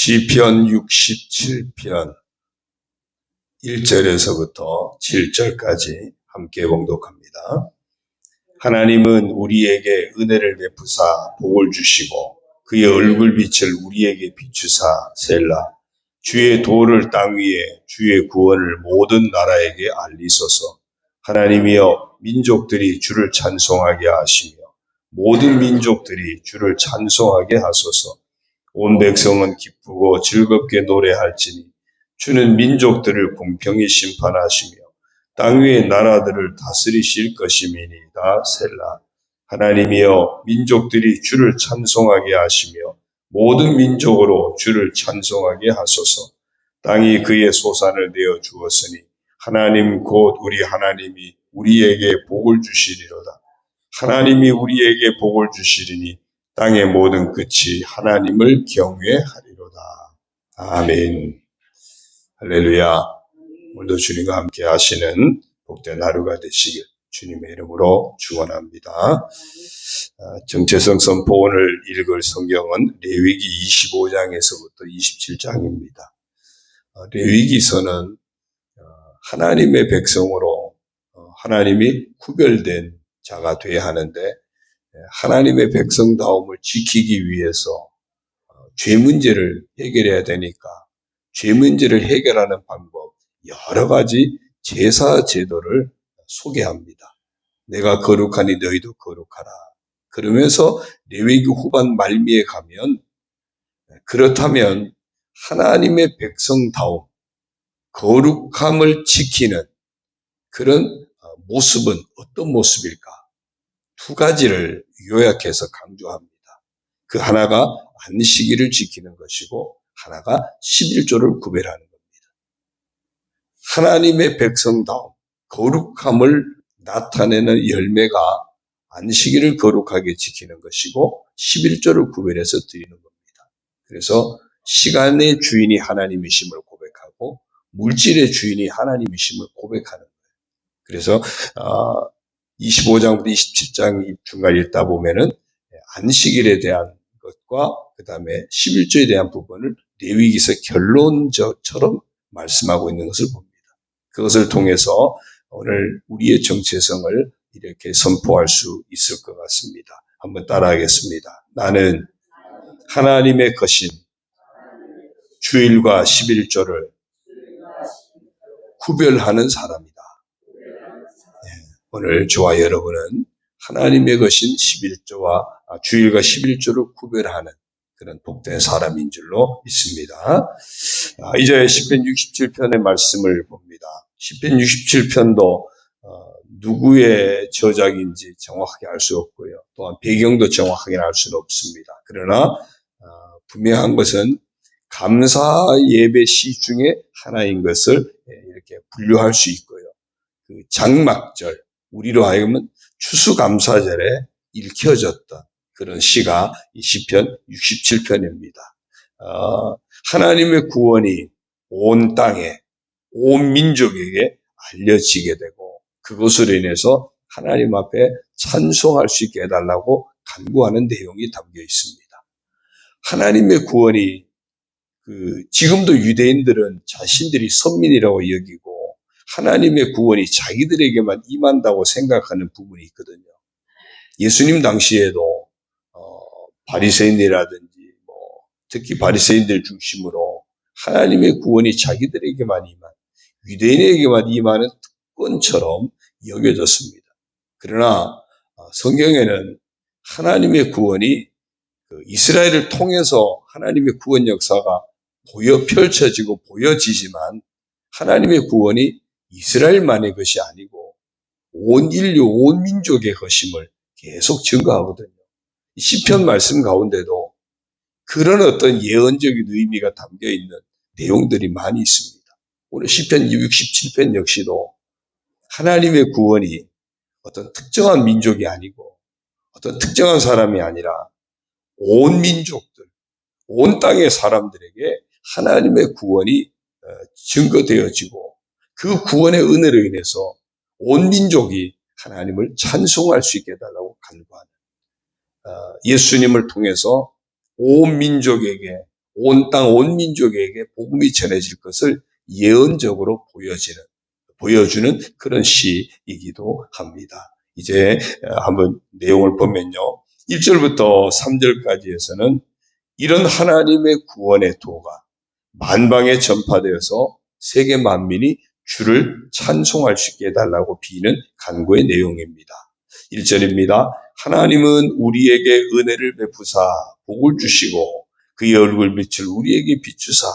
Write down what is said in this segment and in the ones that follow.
시편 67편 1절에서부터 7절까지 함께 봉독합니다. 하나님은 우리에게 은혜를 베푸사 복을 주시고 그의 얼굴빛을 우리에게 비추사 셀라. 주의 도를 땅 위에 주의 구원을 모든 나라에게 알리소서. 하나님이여 민족들이 주를 찬송하게 하시며 모든 민족들이 주를 찬송하게 하소서 온 백성은 기쁘고 즐겁게 노래할지니 주는 민족들을 공평히 심판하시며 땅 위의 나라들을 다스리실 것임이니이다. 셀라. 하나님이여 민족들이 주를 찬송하게 하시며 모든 민족으로 주를 찬송하게 하소서. 땅이 그의 소산을 내어 주었으니 하나님 곧 우리 하나님이 우리에게 복을 주시리로다. 하나님이 우리에게 복을 주시리니 땅의 모든 끝이 하나님을 경외하리로다. 아멘. 할렐루야. 오늘도 주님과 함께 하시는 복된 하루가 되시길 주님의 이름으로 축원합니다. 아, 정체성 선포 오늘 읽을 성경은 레위기 25장에서부터 27장입니다. 아, 레위기서는 어, 하나님의 백성으로 어, 하나님이 구별된 자가 되어야 하는데 하나님의 백성다움을 지키기 위해서 어, 죄 문제를 해결해야 되니까 죄 문제를 해결하는 방법 여러 가지 제사 제도를 소개합니다. 내가 거룩하니 너희도 거룩하라. 그러면서 레위기 후반 말미에 가면 그렇다면 하나님의 백성다움 거룩함을 지키는 그런 어, 모습은 어떤 모습일까? 두 가지를 요약해서 강조합니다. 그 하나가 안식일을 지키는 것이고 하나가 11조를 구별하는 겁니다. 하나님의 백성다움, 거룩함을 나타내는 열매가 안식일을 거룩하게 지키는 것이고 11조를 구별해서 드리는 겁니다. 그래서 시간의 주인이 하나님이심을 고백하고 물질의 주인이 하나님이심을 고백하는 거예요. 그래서 어, 25장부터 27장 중간 읽다 보면은 안식일에 대한 것과 그 다음에 11조에 대한 부분을 레위기서 결론처럼 말씀하고 있는 것을 봅니다. 그것을 통해서 오늘 우리의 정체성을 이렇게 선포할 수 있을 것 같습니다. 한번 따라하겠습니다. 나는 하나님의 것인 주일과 11조를 구별하는 사람이다. 오늘 저와 여러분은 하나님의 것인 11조와 아, 주일과 11조를 구별하는 그런 복된 사람인 줄로 믿습니다. 아, 이제 10편 67편의 말씀을 봅니다. 10편 67편도 어, 누구의 저작인지 정확하게 알 수 없고요. 또한 배경도 정확하게 알 수는 없습니다. 그러나 어, 분명한 것은 감사 예배 시 중에 하나인 것을 예, 이렇게 분류할 수 있고요. 그 장막절, 우리로 하여금은 추수감사절에 읽혀졌던 그런 시가 이 시편 67편입니다. 어, 하나님의 구원이 온 땅에 온 민족에게 알려지게 되고 그것으로 인해서 하나님 앞에 찬송할 수 있게 해달라고 간구하는 내용이 담겨 있습니다. 하나님의 구원이 그 지금도 유대인들은 자신들이 선민이라고 여기고 하나님의 구원이 자기들에게만 임한다고 생각하는 부분이 있거든요. 예수님 당시에도 어, 바리새인이라든지 뭐 특히 바리새인들 중심으로 하나님의 구원이 자기들에게만 임한 유대인에게만 임하는 특권처럼 여겨졌습니다. 그러나 어, 성경에는 하나님의 구원이 그 이스라엘을 통해서 하나님의 구원 역사가 보여 펼쳐지고 보여지지만 하나님의 구원이 이스라엘만의 것이 아니고 온 인류, 온 민족의 것임을 계속 증거하거든요. 시편 말씀 가운데도 그런 어떤 예언적인 의미가 담겨 있는 내용들이 많이 있습니다. 오늘 시편 67편 역시도 하나님의 구원이 어떤 특정한 민족이 아니고 어떤 특정한 사람이 아니라 온 민족들, 온 땅의 사람들에게 하나님의 구원이 어, 증거되어지고 그 구원의 은혜로 인해서 온 민족이 하나님을 찬송할 수 있게 해달라고 간구하는 어, 예수님을 통해서 온 민족에게 온 땅, 온 민족에게 복음이 전해질 것을 예언적으로 보여지는, 보여주는 그런 시이기도 합니다. 이제 한번 내용을 보면요. 1절부터 3절까지에서는 이런 하나님의 구원의 도가 만방에 전파되어서 세계 만민이 주를 찬송할 수 있게 해달라고 비는 간구의 내용입니다. 1절입니다. 하나님은 우리에게 은혜를 베푸사 복을 주시고 그의 얼굴 빛을 우리에게 비추사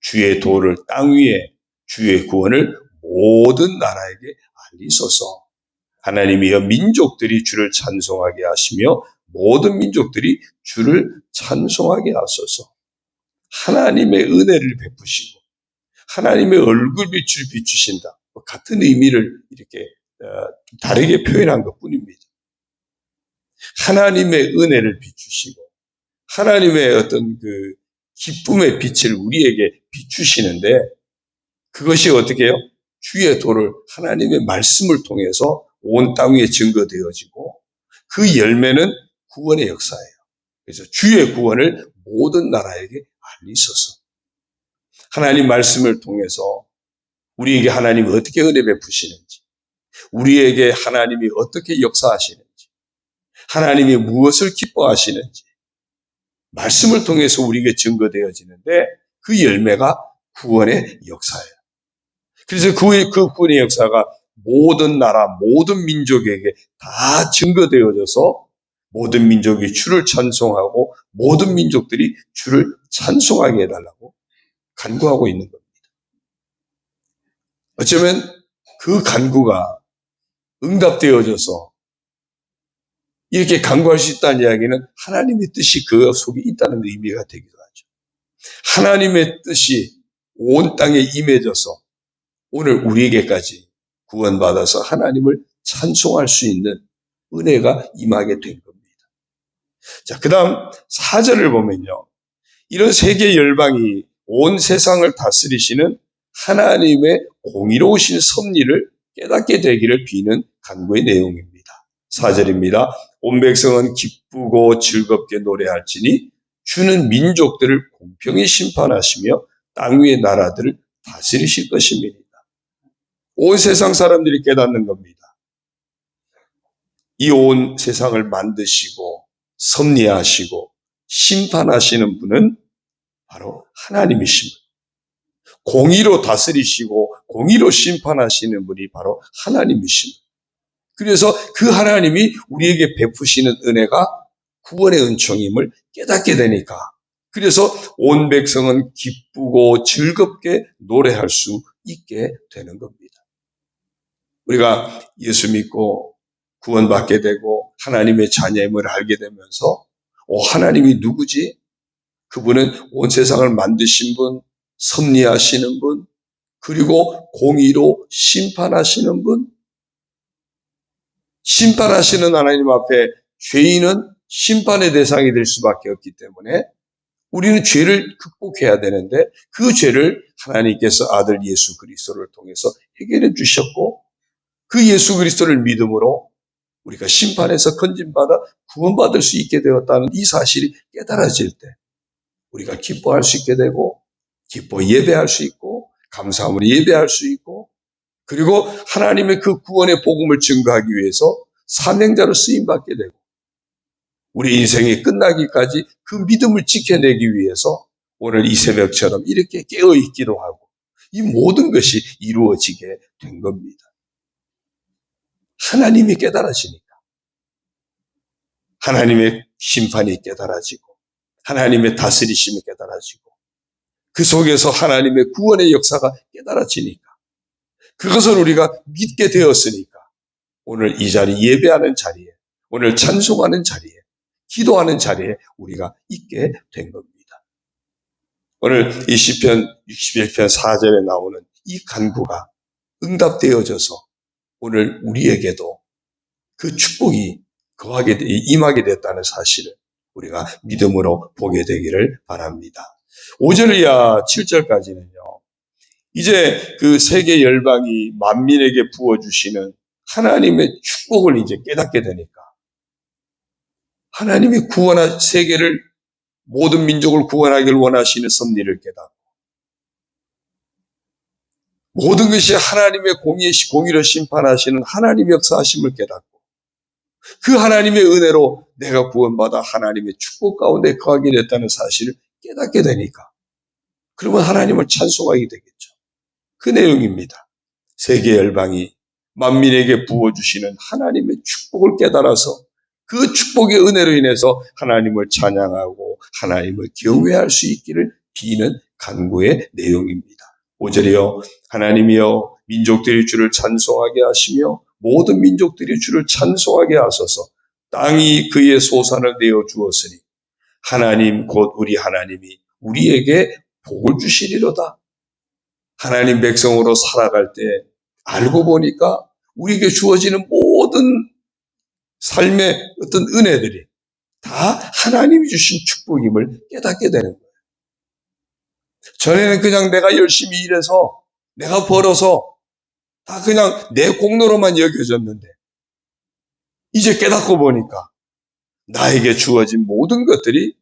주의 도를 땅 위에 주의 구원을 모든 나라에게 알리소서. 하나님이여 민족들이 주를 찬송하게 하시며 모든 민족들이 주를 찬송하게 하소서. 하나님의 은혜를 베푸시고 하나님의 얼굴 빛을 비추신다. 뭐 같은 의미를 이렇게 어, 다르게 표현한 것 뿐입니다. 하나님의 은혜를 비추시고 하나님의 어떤 그 기쁨의 빛을 우리에게 비추시는데 그것이 어떻게 해요? 주의 도를 하나님의 말씀을 통해서 온땅 위에 증거되어지고 그 열매는 구원의 역사예요. 그래서 주의 구원을 모든 나라에게 알리소서. 하나님 말씀을 통해서 우리에게 하나님이 어떻게 은혜 베푸시는지, 우리에게 하나님이 어떻게 역사하시는지, 하나님이 무엇을 기뻐하시는지, 말씀을 통해서 우리에게 증거되어지는데 그 열매가 구원의 역사예요. 그래서 그, 그 구원의 역사가 모든 나라, 모든 민족에게 다 증거되어져서 모든 민족이 주를 찬송하고 모든 민족들이 주를 찬송하게 해달라고 간구하고 있는 겁니다. 어쩌면 그 간구가 응답되어져서 이렇게 간구할 수 있다는 이야기는 하나님의 뜻이 그 속에 있다는 의미가 되기도 하죠. 하나님의 뜻이 온 땅에 임해져서 오늘 우리에게까지 구원받아서 하나님을 찬송할 수 있는 은혜가 임하게 된 겁니다. 자, 그 다음 사절을 보면요. 이런 세계 열방이 온 세상을 다스리시는 하나님의 공의로우신 섭리를 깨닫게 되기를 비는 간구의 내용입니다. 사절입니다. 온 백성은 기쁘고 즐겁게 노래할지니 주는 민족들을 공평히 심판하시며 땅 위의 나라들을 다스리실 것입니다. 온 세상 사람들이 깨닫는 겁니다. 이 온 세상을 만드시고 섭리하시고 심판하시는 분은 바로 하나님이십니다. 공의로 다스리시고 공의로 심판하시는 분이 바로 하나님이십니다. 그래서 그 하나님이 우리에게 베푸시는 은혜가 구원의 은총임을 깨닫게 되니까 그래서 온 백성은 기쁘고 즐겁게 노래할 수 있게 되는 겁니다. 우리가 예수 믿고 구원받게 되고 하나님의 자녀임을 알게 되면서 오 하나님이 누구지? 그분은 온 세상을 만드신 분, 섭리하시는 분, 그리고 공의로 심판하시는 분, 심판하시는 하나님 앞에 죄인은 심판의 대상이 될 수밖에 없기 때문에 우리는 죄를 극복해야 되는데 그 죄를 하나님께서 아들 예수 그리스도를 통해서 해결해 주셨고 그 예수 그리스도를 믿음으로 우리가 심판에서 건진받아 구원받을 수 있게 되었다는 이 사실이 깨달아질 때 우리가 기뻐할 수 있게 되고 기뻐 예배할 수 있고 감사함으로 예배할 수 있고 그리고 하나님의 그 구원의 복음을 증거하기 위해서 사명자로 쓰임받게 되고 우리 인생이 끝나기까지 그 믿음을 지켜내기 위해서 오늘 이 새벽처럼 이렇게 깨어 있기도 하고 이 모든 것이 이루어지게 된 겁니다. 하나님이 깨달아지니까. 하나님의 심판이 깨달아지고, 하나님의 다스리심이 깨달아지고, 그 속에서 하나님의 구원의 역사가 깨달아지니까, 그것을 우리가 믿게 되었으니까, 오늘 이 자리 예배하는 자리에, 오늘 찬송하는 자리에, 기도하는 자리에 우리가 있게 된 겁니다. 오늘 이 시편 61편 4절에 나오는 이 간구가 응답되어져서 오늘 우리에게도 그 축복이 거하게 임하게 됐다는 사실을 우리가 믿음으로 보게 되기를 바랍니다. 5절 이하 7절까지는요. 이제 그 세계 열방이 만민에게 부어주시는 하나님의 축복을 이제 깨닫게 되니까 하나님이 구원한 세계를 모든 민족을 구원하기를 원하시는 섭리를 깨닫고 모든 것이 하나님의 공의, 공의로 심판하시는 하나님의 역사하심을 깨닫고 그 하나님의 은혜로 내가 구원받아 하나님의 축복 가운데 거하게 됐다는 사실을 깨닫게 되니까 그러면 하나님을 찬송하게 되겠죠. 그 내용입니다. 세계 열방이 만민에게 부어주시는 하나님의 축복을 깨달아서 그 축복의 은혜로 인해서 하나님을 찬양하고 하나님을 경외할 수 있기를 비는 간구의 내용입니다. 5절이요. 하나님이여 민족들이 주를 찬송하게 하시며 모든 민족들이 주를 찬송하게 하소서 땅이 그의 소산을 내어 주었으니 하나님 곧 우리 하나님이 우리에게 복을 주시리로다. 하나님 백성으로 살아갈 때 알고 보니까 우리에게 주어지는 모든 삶의 어떤 은혜들이 다 하나님이 주신 축복임을 깨닫게 되는 거예요. 전에는 그냥 내가 열심히 일해서 내가 벌어서 다 그냥 내 공로로만 여겨졌는데 이제 깨닫고 보니까 나에게 주어진 모든 것들이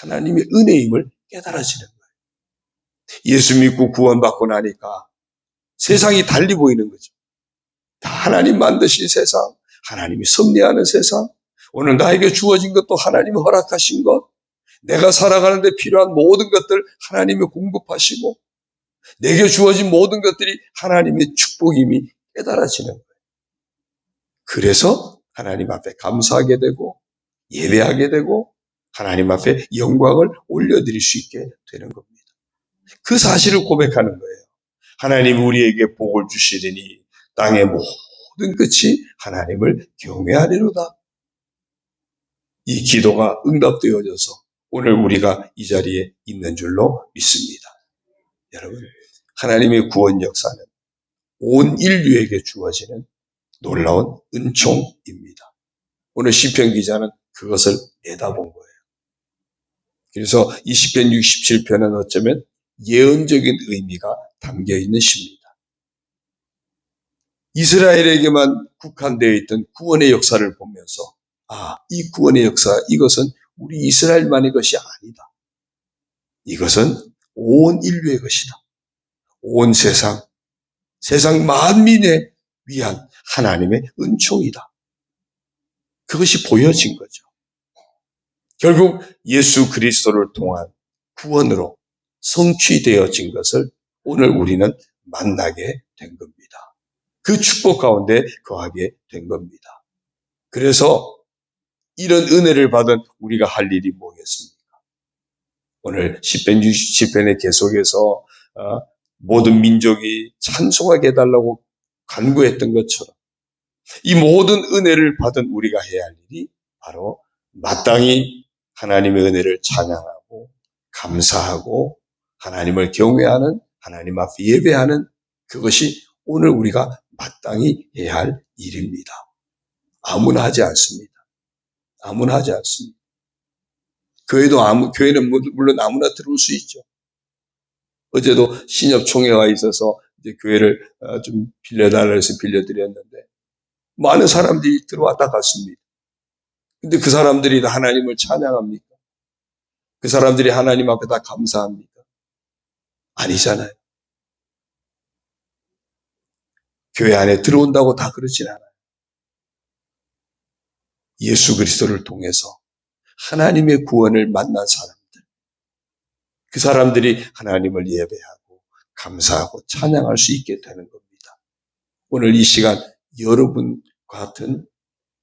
하나님의 은혜임을 깨달아지는 거예요. 예수 믿고 구원받고 나니까 세상이 달리 보이는 거죠. 다 하나님 만드신 세상, 하나님이 섭리하는 세상, 오늘 나에게 주어진 것도 하나님이 허락하신 것, 내가 살아가는데 필요한 모든 것들 하나님이 공급하시고, 내게 주어진 모든 것들이 하나님의 축복임이 깨달아지는 거예요. 그래서 하나님 앞에 감사하게 되고, 예배하게 되고, 하나님 앞에 영광을 올려드릴 수 있게 되는 겁니다. 그 사실을 고백하는 거예요. 하나님 우리에게 복을 주시리니 땅의 모든 끝이 하나님을 경외하리로다. 이 기도가 응답되어져서 오늘 우리가 이 자리에 있는 줄로 믿습니다. 여러분, 하나님의 구원 역사는 온 인류에게 주어지는 놀라운 은총입니다. 오늘 시편 기자는 그것을 내다본 거예요. 그래서 이 시편 67편은 어쩌면 예언적인 의미가 담겨 있는 시입니다. 이스라엘에게만 국한되어 있던 구원의 역사를 보면서 아, 이 구원의 역사 이것은 우리 이스라엘만의 것이 아니다. 이것은 온 인류의 것이다. 온 세상, 세상 만민에 위한 하나님의 은총이다. 그것이 보여진 거죠. 결국 예수 그리스도를 통한 구원으로 성취되어진 것을 오늘 우리는 만나게 된 겁니다. 그 축복 가운데 거하게 된 겁니다. 그래서 이런 은혜를 받은 우리가 할 일이 뭐겠습니까? 오늘 10편 60편의 계속해서 어, 모든 민족이 찬송하게 해달라고 간구했던 것처럼 이 모든 은혜를 받은 우리가 해야 할 일이 바로 마땅히 하나님의 은혜를 찬양하고 감사하고 하나님을 경외하는 하나님 앞에 예배하는 그것이 오늘 우리가 마땅히 해야 할 일입니다. 아무나 하지 않습니다. 아무나 하지 않습니다. 교회도 아무, 교회는 물론 아무나 들어올 수 있죠. 어제도 신협 총회가 있어서 이제 교회를 어, 좀 빌려달라 해서 빌려드렸는데 많은 사람들이 들어왔다 갔습니다. 근데 그 사람들이 다 하나님을 찬양합니까? 그 사람들이 하나님 앞에 다 감사합니까? 아니잖아요. 교회 안에 들어온다고 다 그렇진 않아요. 예수 그리스도를 통해서 하나님의 구원을 만난 사람들, 그 사람들이 하나님을 예배하고 감사하고 찬양할 수 있게 되는 겁니다. 오늘 이 시간 여러분 같은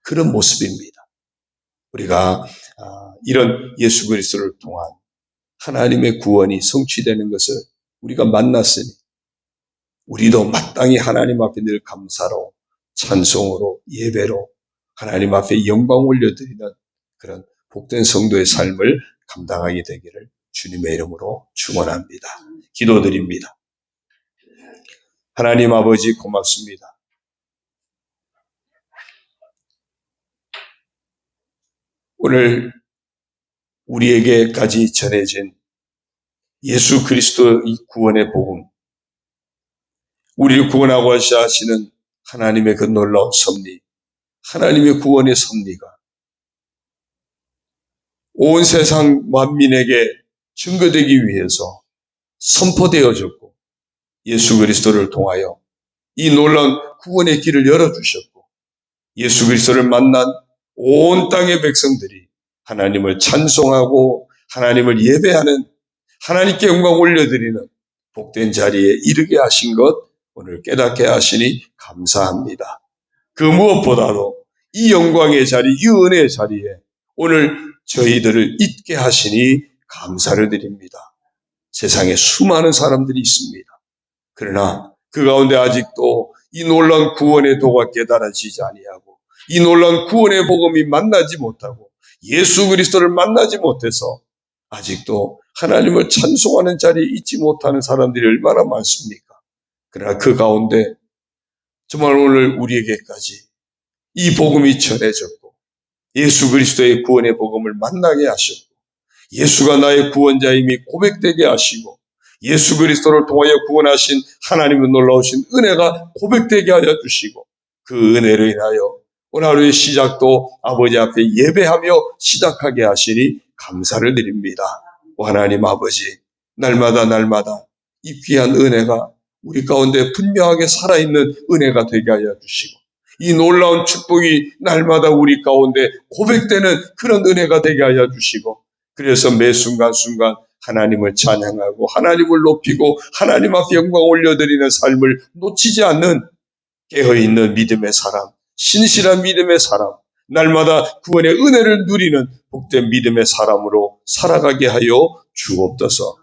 그런 모습입니다. 우리가 아, 이런 예수 그리스도를 통한 하나님의 구원이 성취되는 것을 우리가 만났으니 우리도 마땅히 하나님 앞에 늘 감사로 찬송으로 예배로 하나님 앞에 영광 올려드리는 그런 복된 성도의 삶을 감당하게 되기를 주님의 이름으로 축원합니다. 기도드립니다. 하나님 아버지 고맙습니다. 오늘 우리에게까지 전해진 예수 그리스도 의 구원의 복음, 우리를 구원하고 하시는 하나님의 그 놀라운 섭리, 하나님의 구원의 섭리가 온 세상 만민에게 증거되기 위해서 선포되어졌고 예수 그리스도를 통하여 이 놀라운 구원의 길을 열어주셨고 예수 그리스도를 만난 온 땅의 백성들이 하나님을 찬송하고 하나님을 예배하는 하나님께 영광 올려드리는 복된 자리에 이르게 하신 것 오늘 깨닫게 하시니 감사합니다. 그 무엇보다도 이 영광의 자리, 이 은혜의 자리에 오늘 저희들을 있게 하시니 감사를 드립니다. 세상에 수많은 사람들이 있습니다. 그러나 그 가운데 아직도 이 놀라운 구원의 도가 깨달아지지 아니하고 이 놀라운 구원의 복음이 만나지 못하고 예수 그리스도를 만나지 못해서 아직도 하나님을 찬송하는 자리에 있지 못하는 사람들이 얼마나 많습니까? 그러나 그 가운데 정말 오늘 우리에게까지 이 복음이 전해졌고 예수 그리스도의 구원의 복음을 만나게 하셨고 예수가 나의 구원자임이 고백되게 하시고 예수 그리스도를 통하여 구원하신 하나님의 놀라우신 은혜가 고백되게 하여 주시고 그 은혜로 인하여 오늘 하루의 시작도 아버지 앞에 예배하며 시작하게 하시니 감사를 드립니다. 오 하나님 아버지 날마다 날마다 이 귀한 은혜가 우리 가운데 분명하게 살아있는 은혜가 되게 하여 주시고 이 놀라운 축복이 날마다 우리 가운데 고백되는 그런 은혜가 되게 하여 주시고 그래서 매 순간순간 하나님을 찬양하고 하나님을 높이고 하나님 앞에 영광 올려드리는 삶을 놓치지 않는 깨어있는 믿음의 사람, 신실한 믿음의 사람, 날마다 구원의 은혜를 누리는 복된 믿음의 사람으로 살아가게 하여 주옵소서.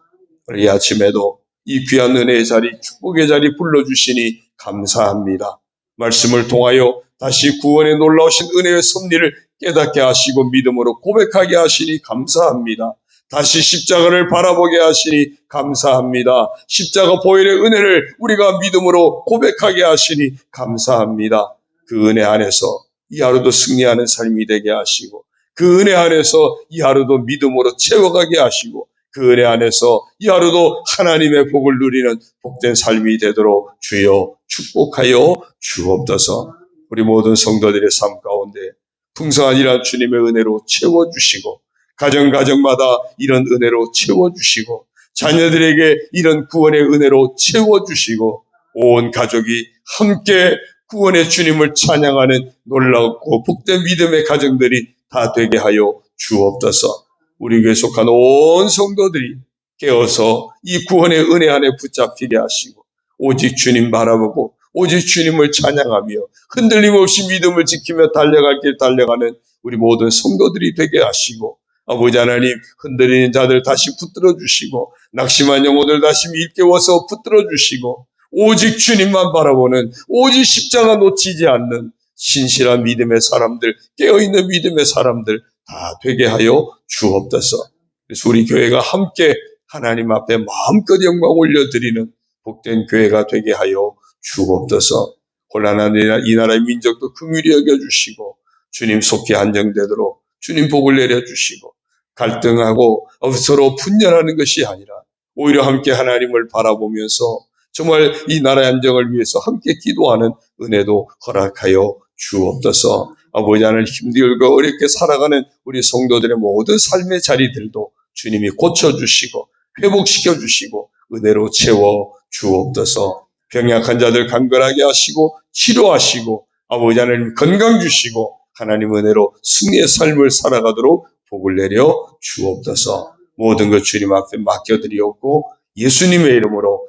우리 이 아침에도 이 귀한 은혜의 자리, 축복의 자리 불러주시니 감사합니다. 말씀을 통하여 다시 구원의 놀라우신 은혜의 섭리를 깨닫게 하시고 믿음으로 고백하게 하시니 감사합니다. 다시 십자가를 바라보게 하시니 감사합니다. 십자가 보혈의 은혜를 우리가 믿음으로 고백하게 하시니 감사합니다. 그 은혜 안에서 이 하루도 승리하는 삶이 되게 하시고 그 은혜 안에서 이 하루도 믿음으로 채워가게 하시고 그 은혜 안에서 이 하루도 하나님의 복을 누리는 복된 삶이 되도록 주여 축복하여 주옵소서 우리 모든 성도들의 삶 가운데 풍성한 이러한 주님의 은혜로 채워주시고 가정가정마다 이런 은혜로 채워주시고 자녀들에게 이런 구원의 은혜로 채워주시고 온 가족이 함께 구원의 주님을 찬양하는 놀랍고 복된 믿음의 가정들이 다 되게 하여 주옵소서. 우리 교회 속한 온 성도들이 깨어서 이 구원의 은혜 안에 붙잡히게 하시고 오직 주님 바라보고 오직 주님을 찬양하며 흔들림 없이 믿음을 지키며 달려갈 길 달려가는 우리 모든 성도들이 되게 하시고 아버지 하나님 흔들리는 자들 다시 붙들어 주시고 낙심한 영혼들 다시 일깨워서 붙들어 주시고 오직 주님만 바라보는 오직 십자가 놓치지 않는 신실한 믿음의 사람들 깨어있는 믿음의 사람들 다 되게 하여 주옵소서. 그래서 우리 교회가 함께 하나님 앞에 마음껏 영광 올려드리는 복된 교회가 되게 하여 주옵소서. 혼란한 이 나라의 민족도 긍휼히 여겨주시고 주님 속히 안정되도록 주님 복을 내려주시고 갈등하고 서로 분열하는 것이 아니라 오히려 함께 하나님을 바라보면서 정말 이 나라의 안정을 위해서 함께 기도하는 은혜도 허락하여 주옵소서. 아버지 하나님 힘들고 어렵게 살아가는 우리 성도들의 모든 삶의 자리들도 주님이 고쳐주시고 회복시켜 주시고 은혜로 채워 주옵소서. 병약한 자들 간결하게 하시고 치료하시고 아버지 하나님 건강 주시고 하나님 은혜로 승리의 삶을 살아가도록 복을 내려 주옵소서. 모든 것 주님 앞에 맡겨드리옵고 예수님의 이름으로